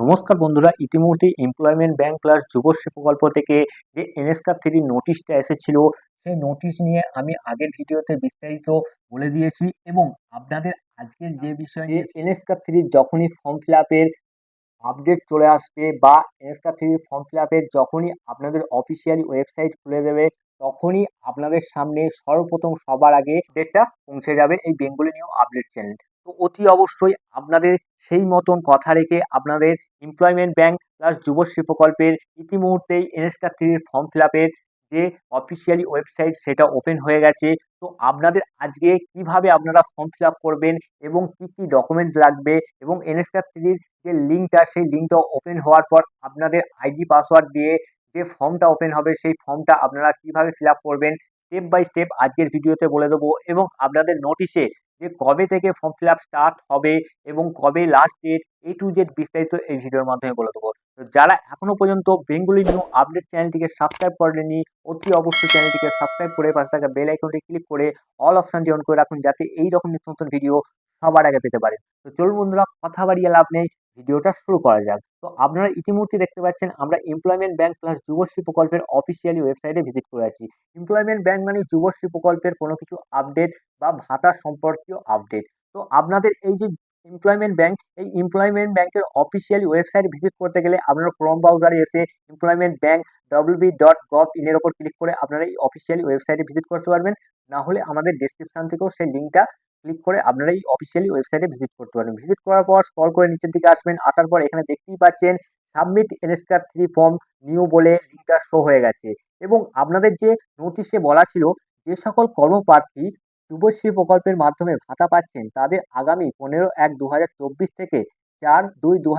নমস্কার বন্ধুরা, ইতিমধ্যে এমপ্লয়মেন্ট ব্যাংক প্লাস যুবশ্রী প্রকল্প থেকে যে এনএসকার থ্রি নোটিশটা এসেছিল, সেই নোটিশ নিয়ে আমি আগের ভিডিওতে বিস্তারিত বলে দিয়েছি এবং আপনাদের আজকের যে বিষয় নিয়ে এনএসকার থ্রি যখনই ফর্ম ফিল আপের আপডেট চলে আসবে বা এনএসকার থ্রি ফর্ম ফিল আপের যখনই আপনাদের অফিসিয়ালি ওয়েবসাইট খুলে দেবে, তখনই আপনাদের সামনে সর্বপ্রথম সবার আগে ডেটটা পৌঁছে যাবে এই বেঙ্গলি নিউ আপডেট চ্যানেল তো অতি অবশ্যই আপনাদের সেই মতন কথা রেখে আপনাদের এমপ্লয়মেন্ট ব্যাংক প্লাস যুবশ্রী প্রকল্পের ইতিমুহূর্তেই এনএসকার থ্রির ফর্ম ফিল আপের যে অফিসিয়ালি ওয়েবসাইট সেটা ওপেন হয়ে গেছে। তো আপনাদের আজকে কীভাবে আপনারা ফর্ম ফিল করবেন এবং কি কি ডকুমেন্ট লাগবে এবং এনএসকার থ্রির যে লিঙ্কটা সেই লিঙ্কটা ওপেন হওয়ার পর আপনাদের আইডি পাসওয়ার্ড দিয়ে যে ফর্মটা ওপেন হবে, সেই ফর্মটা আপনারা কীভাবে ফিল করবেন? স্টেপ বাই স্টেপ আজকের ভিডিওতে বলে দেবো এবং আপনাদের নোটিশে যে কবে থেকে ফর্ম ফিল আপ স্টার্ট হবে এবং কবে last date A to Z বিস্তারিত এই ভিডিওর মাধ্যমে বলে দেবো। তো যারা এখনও পর্যন্ত বেঙ্গলি নিউ আপডেট চ্যানেলটিকে সাবস্ক্রাইব করেনি অতি অবশ্যই চ্যানেলটিকে সাবস্ক্রাইব করে পাশে থাকা বেল আইকনটি ক্লিক করে অল অপশনটি অন করে রাখুন, যাতে এই রকম নিত্য নতুন ভিডিও সবার আগে পেতে পারেন। তো চলুন বন্ধুরা, কথা বাড়িয়ে লাভ নেই ভিডিওটা শুরু করা যাক। তো আপনারা ইতিমধ্যে দেখতে পাচ্ছেন আমরা এমপ্লয়মেন্ট ব্যাংক প্লাস যুবশ্রী প্রকল্পের অফিসিয়ালি ওয়েবসাইটে ভিজিট করে আছি। এমপ্লয়মেন্ট ব্যাংক মানে যুবশ্রী প্রকল্পের কোনো কিছু আপডেট বা ভাতা সম্পর্কীয় আপডেট তো আপনাদের এই যে এমপ্লয়মেন্ট ব্যাংক এই এমপ্লয়মেন্ট ব্যাংকের অফিসিয়ালি ওয়েবসাইট ভিজিট করতে গেলে আপনারা ক্রোম ব্রাউজারে এসে employment bank WB dot gov ইনের ওপর ক্লিক করে আপনারা এই অফিসিয়ালি ওয়েবসাইটে ভিজিট করতে পারবেন। না হলে আমাদের ডেসক্রিপশন থেকেও সেই লিঙ্কটা ক্লিক করে আপনারা এই অফিসিয়ালি ওয়েবসাইটে ভিজিট করতে পারবেন। ভিজিট করার পর স্ক্রল করে নিচের দিকে আসবেন। আসার পর এখানে দেখতেই পাচ্ছেন submit NSCAR three form new বলে লিঙ্কটা শো হয়ে গেছে। এবং আপনাদের যে নোটিশে বলা ছিল, যে সকল কর্মপ্রার্থী যুবশ্রী প্রকল্পের মাধ্যমে ভাতা পাচ্ছেন, তাদের আগামী পনেরো এক দু থেকে চার দুই দু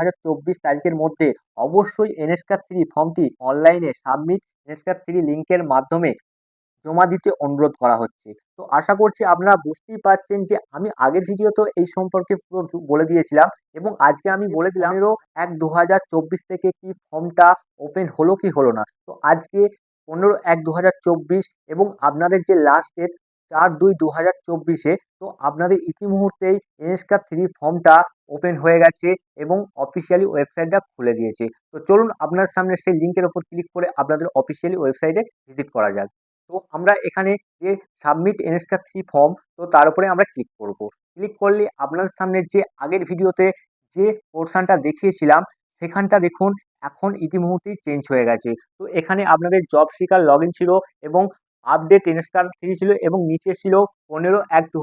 তারিখের মধ্যে অবশ্যই এনএসকার থ্রি ফর্মটি অনলাইনে সাবমিট এনএসকার থ্রি লিঙ্কের মাধ্যমে জমা দিতে অনুরোধ করা হচ্ছে। তো আশা করছি আপনারা বুঝতেই পারছেন যে আমি আগের ভিডিওতেও এই সম্পর্কে পুরো বলে দিয়েছিলাম এবং আজকে আমি বলে দিলাম পনেরো এক দু থেকে কি ফর্মটা ওপেন হলো কি হলো না। তো আজকে পনেরো এক দু এবং আপনাদের যে লাস্ট ডেট চার দুই দু হাজার চব্বিশে তো আপনাদের ইতিমুহূর্তেই এনএসকার থ্রি ফর্মটা ওপেন হয়ে গেছে এবং অফিসিয়ালি ওয়েবসাইটটা খুলে দিয়েছে। তো চলুন আপনার সামনে সেই লিঙ্কের ওপর ক্লিক করে আপনাদের অফিসিয়ালি ওয়েবসাইটে ভিজিট করা যাক। তো আমরা এখানে যে সাবমিট এনএসকার থ্রি ফর্ম তো তার উপরে আমরা ক্লিক করব। ক্লিক করলে আপনার সামনে যে আগের ভিডিওতে যে পোর্শনটা দেখিয়েছিলাম, সেখানটা দেখুন, এখন ইতিমুহূর্তেই চেঞ্জ হয়ে গেছে। তো এখানে আপনাদের জব শিকার লগ ছিল এবং আপডেট এনএসকার থ্রি ছিল এবং নিচে ছিল পনেরো এক দু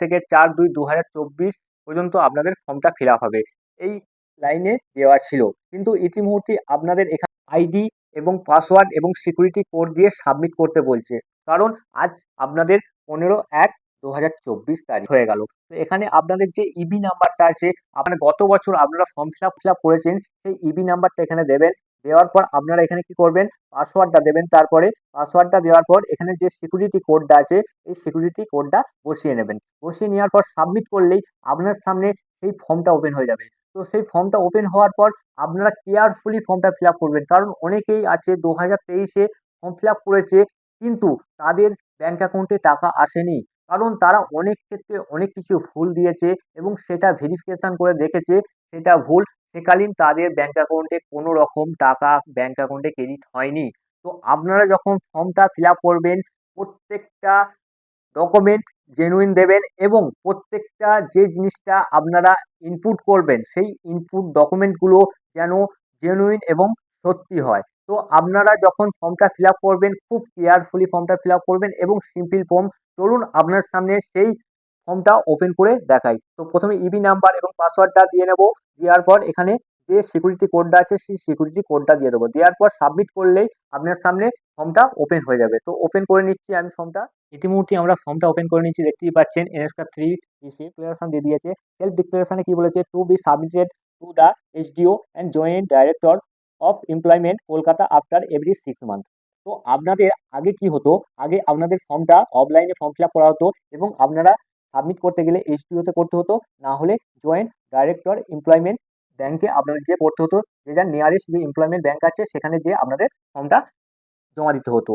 থেকে চার দুই দু পর্যন্ত আপনাদের ফর্মটা ফিল হবে। এই লাইনে দেওয়া ছিল। কিন্তু ইতিমুহূর্তে আপনাদের এখানে আইডি এবং পাসওয়ার্ড এবং সিকিউরিটি কোড দিয়ে সাবমিট করতে বলছে। কারণ আজ আপনাদের পনেরো এক দু হাজার চব্বিশ তারিখ হয়ে গেল। তো এখানে আপনাদের যে ইবি নাম্বারটা আছে, আপনার গত বছর আপনারা form fill up fill up করেছেন, সেই ইবি নাম্বারটা এখানে দেবেন। দেওয়ার পর আপনারা এখানে কি করবেন? পাসওয়ার্ডটা দেবেন। তারপরে পাসওয়ার্ডটা দেওয়ার পর এখানে যে সিকিউরিটি কোডটা আছে, এই সিকিউরিটি কোডটা বসিয়ে নেবেন। বসিয়ে নেওয়ার পর সাবমিট করলেই আপনার সামনে সেই ফর্মটা ওপেন হয়ে যাবে। তো সেই ফর্মটা ওপেন হওয়ার পর আপনারা কেয়ারফুলি ফর্মটা ফিল করবেন। কারণ অনেকেই আছে দু হাজার তেইশে ফর্ম ফিল করেছে, কিন্তু তাদের ব্যাঙ্ক অ্যাকাউন্টে টাকা আসেনি। কারণ তারা অনেক ক্ষেত্রে অনেক কিছু ভুল দিয়েছে এবং সেটা ভেরিফিকেশান করে দেখেছে, সেটা ভুল। সেকালীন তাদের ব্যাঙ্ক অ্যাকাউন্টে কোনো রকম টাকা ব্যাঙ্ক অ্যাকাউন্টে ক্রেডিট হয়নি। তো আপনারা যখন ফর্মটা ফিল করবেন, প্রত্যেকটা ডকুমেন্ট জেনুইন দেবেন এবং প্রত্যেকটা যে জিনিসটা আপনারা ইনপুট করবেন, সেই ইনপুট ডকুমেন্টগুলো যেন জেনুইন এবং সত্যি হয়। তো আপনারা যখন ফর্মটা ফিল করবেন, খুব কেয়ারফুলি ফর্মটা ফিল করবেন এবং সিম্পল ফর্ম চলুন আপনার সামনে সেই ফর্মটা ওপেন করে দেখাই। তো প্রথমে ইবি নাম্বার এবং পাসওয়ার্ডটা দিয়ে নেব। দেওয়ার পর এখানে যে সিকিউরিটি কোডটা আছে, সেই সিকিউরিটি কোডটা দিয়ে দেবো। দেওয়ার পর সাবমিট করলেই আপনার সামনে ফর্মটা ওপেন হয়ে যাবে। তো ওপেন করে নিচ্ছি আমি ফর্মটা। ইতিমধ্যে আমরা ফর্মটা ওপেন করে নিচ্ছি দেখতেই পাচ্ছেন এনএসকার থ্রি ডিক্লারেশন দিয়ে দিয়েছে। সেলফ ডিক্লারেশনে কি বলেছে? To be submitted to the SDO and joint director of employment Kolkata after every six month তো আপনাদের আগে কি হতো? আগে আপনাদের ফর্মটা অফলাইনে ফর্ম ফিল করা হতো এবং আপনারা সাবমিট করতে গেলে এসডিওতে করতে হতো। না হলে জয়েন্ট ডাইরেক্টর এমপ্লয়মেন্ট ব্যাংকে আপনাদের যে করতে হতো যে যার নিয়ারেস্ট যে এমপ্লয়মেন্ট ব্যাংক আছে, সেখানে যে আপনাদের ফর্মটা জমা দিতে হতো।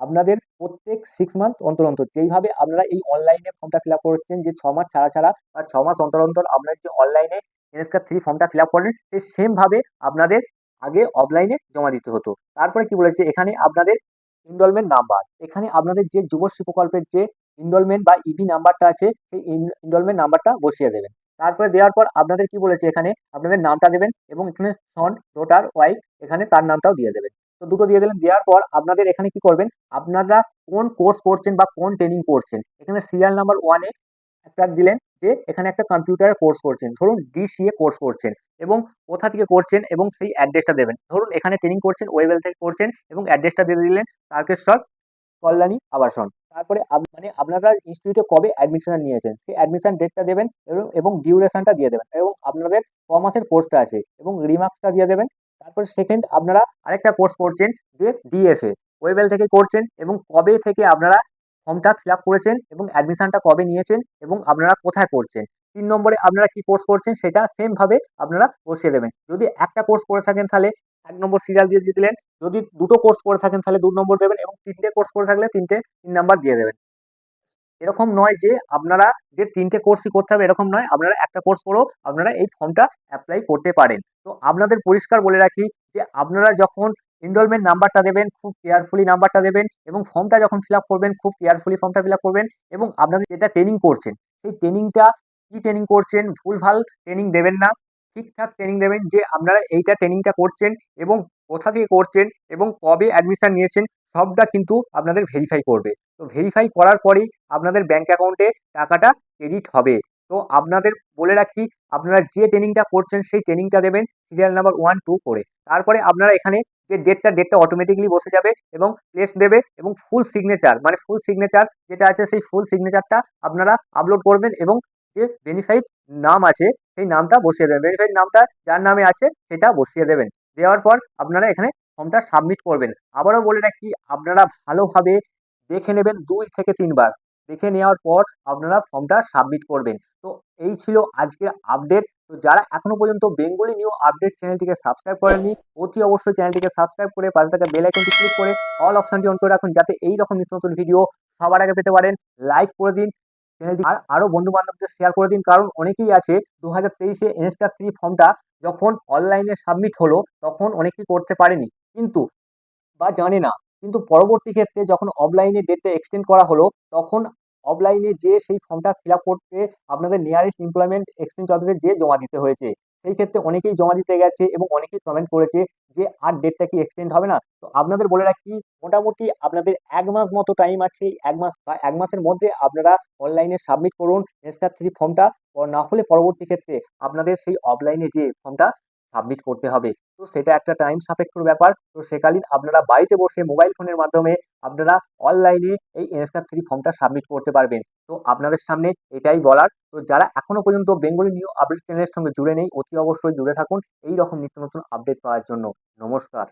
আপনাদের প্রত্যেক সিক্স মান্থ অন্তর অন্তর, যেইভাবে আপনারা এই অনলাইনে ফর্মটা ফিল আপ করছেন, যে ছ মাস ছাড়া ছাড়া বা ছ মাস অন্তর অন্তর আপনার যে অনলাইনে এনএসকার থ্রি ফর্মটা ফিল আপ করেন সেই সেমভাবে আপনাদের আগে অফলাইনে জমা দিতে হতো। তারপরে কি বলেছে? এখানে আপনাদের ইনরোলমেন্ট নাম্বার এখানে আপনাদের যে যুবশ্রী প্রকল্পের যে ইনরোলমেন্ট বা ইবি নাম্বারটা আছে, সেই ইনরোলমেন্ট নাম্বারটা বসিয়ে দেবেন। তারপরে দেওয়ার পর আপনাদের কি বলেছে? এখানে আপনাদের নামটা দেবেন এবং এখানে সন ডটার ওয়াইফ এখানে তার নামটাও দিয়ে দেবেন। তো দুটো দিয়ে দিলেন দেওয়ার পর আপনাদের এখানে কি করবেন? আপনারা কোন কোর্স করছেন বা কোন ট্রেনিং করছেন? এখানে সিরিয়াল নাম্বার ওয়ানে একটা দিলেন যে এখানে একটা কম্পিউটারের কোর্স করছেন। ধরুন ডিসিএ কোর্স করছেন এবং কোথা থেকে করছেন এবং সেই অ্যাড্রেসটা দেবেন। ধরুন এখানে ট্রেনিং করছেন ওয়েবেল থেকে করছেন এবং অ্যাড্রেসটা দিয়ে দিলেন তারকেশ্বর কল্যাণী আবাসন তারপরে মানে আপনারা ইনস্টিটিউটে কবে অ্যাডমিশন নিয়েছেন? সেই অ্যাডমিশন ডেটটা দেবেন এবং এবং ডিউরেশনটা দিয়ে দেবেন এবং আপনাদের ক মাসের কোর্সটা আছে এবং রিমার্কসটা দিয়ে দেবেন। তারপরে সেকেন্ড আপনারা আরেকটা কোর্স করছেন যে ডিএফএ ওয়েবেল থেকে করছেন এবং কবে থেকে আপনারা ফর্মটা ফিল করেছেন এবং অ্যাডমিশনটা কবে নিয়েছেন এবং আপনারা কোথায় করছেন তিন নম্বরে আপনারা কি কোর্স করছেন সেটা সেমভাবে আপনারা বসিয়ে দেবেন। যদি একটা কোর্স করে থাকেন তাহলে এক নম্বর সিরিয়াল দিয়ে দিয়ে দিলেন, যদি দুটো কোর্স করে থাকেন তাহলে দু নম্বর দেবেন এবং তিনটে কোর্স করে থাকলে তিনটে তিন নাম্বার দিয়ে দেবেন। এরকম নয় যে আপনারা যে তিনটে কোর্সই করতে হবে এরকম নয়, আপনারা একটা কোর্স করেও আপনারা এই ফর্মটা অ্যাপ্লাই করতে পারেন। তো আপনাদের পরিষ্কার বলে রাখি যে আপনারা যখন এনরোলমেন্ট নাম্বারটা দেবেন, খুব কেয়ারফুলি নাম্বারটা দেবেন এবং ফর্মটা যখন ফিল করবেন, খুব কেয়ারফুলি ফর্মটা ফিল করবেন এবং আপনাদের যেটা ট্রেনিং করছেন, সেই ট্রেনিংটা কী ট্রেনিং করছেন, ভুলভাল ট্রেনিং দেবেন না। ঠিকঠাক ট্রেনিং দেবেন যে আপনারা এইটা ট্রেনিংটা করছেন এবং কোথা থেকে করছেন এবং কবে অ্যাডমিশান নিয়েছেন, সবটা কিন্তু আপনাদের ভেরিফাই করবে। তো ভেরিফাই করার পরেই আপনাদের ব্যাঙ্ক অ্যাকাউন্টে টাকাটা ক্রেডিট হবে। তো আপনাদের বলে রাখি, আপনারা যে ট্রেনিংটা করছেন সেই ট্রেনিংটা দেবেন সিরিয়াল নাম্বার ওয়ান টু করে। তারপরে আপনারা এখানে যে ডেটটা ডেটটা অটোমেটিকলি বসে যাবে এবং প্লেস দেবে এবং ফুল সিগনেচার মানে ফুল সিগনেচার যেটা আছে সেই ফুল সিগনেচারটা আপনারা আপলোড করবেন এবং যে বেনিফাইড নাম আছে সেই নামটা বসিয়ে দেবেন। বেনিফাইড নামটা যার নামে আছে সেটা বসিয়ে দেবেন। দেওয়ার পর আপনারা এখানে ফর্মটা সাবমিট করবেন। আবারও বলে রাখি, আপনারা ভালোভাবে দেখে নেবেন দুই থেকে তিনবার। দেখে নেওয়ার পর আপনারা ফর্মটা সাবমিট করবেন। তো এই ছিল আজকের আপডেট তো যারা এখনও পর্যন্ত বেঙ্গলি নিউ আপডেট চ্যানেলটিকে সাবস্ক্রাইব করেননি, অতি অবশ্যই চ্যানেলটিকে সাবস্ক্রাইব করে পাশে থাকা বেল আইকনটি ক্লিক করে অল অপশনটি অন করে রাখুন, যাতে এই রকম নিত্য নতুন ভিডিও সবার আগে পেতে পারেন। লাইক করে দিন চ্যানেলটি আর আরও বন্ধু বান্ধবদের শেয়ার করে দিন, কারণ অনেকেই আছে দু হাজার তেইশে এনএসটার থ্রি ফর্মটা যখন অনলাইনে সাবমিট হলো, তখন অনেকেই করতে পারেনি। কিন্তু বা জানে না, কিন্তু পরবর্তী ক্ষেত্রে যখন অফলাইনে ডেটটা এক্সটেন্ড করা হলো, তখন অফলাইনে যে সেই ফর্মটা ফিল করতে আপনাদের নিয়ারেস্ট এমপ্লয়মেন্ট এক্সচেঞ্জ অফিসে যে জমা দিতে হয়েছে, সেই ক্ষেত্রে অনেকেই জমা দিতে গেছে এবং অনেকেই কমেন্ট করেছে যে আর ডেটটা কি এক্সটেন্ড হবে না। তো আপনাদের বলে রাখি, মোটামুটি আপনাদের এক মাস মতো টাইম আছে, এক মাস বা এক মাসের মধ্যে আপনারা অনলাইনে সাবমিট করুন এসকার থ্রি ফর্মটা না হলে পরবর্তী ক্ষেত্রে আপনাদের সেই অফলাইনে যে ফর্মটা সাবমিট করতে হবে। তো সেটা একটা টাইম সাপেক্ষর ব্যাপার। তো সেকালীন আপনারা বাড়িতে বসে মোবাইল ফোনের মাধ্যমে আপনারা অনলাইনে এই এনএসকার থ্রি ফর্মটা সাবমিট করতে পারবেন। তো আপনাদের সামনে এটাই বলার। তো যারা এখনও পর্যন্ত বেঙ্গলি নিউ আপডেট চ্যানেলের সঙ্গে জুড়ে নেই, অতি অবশ্যই জুড়ে থাকুন। এই রকম নিত্য নতুন আপডেট পাওয়ার জন্য। নমস্কার।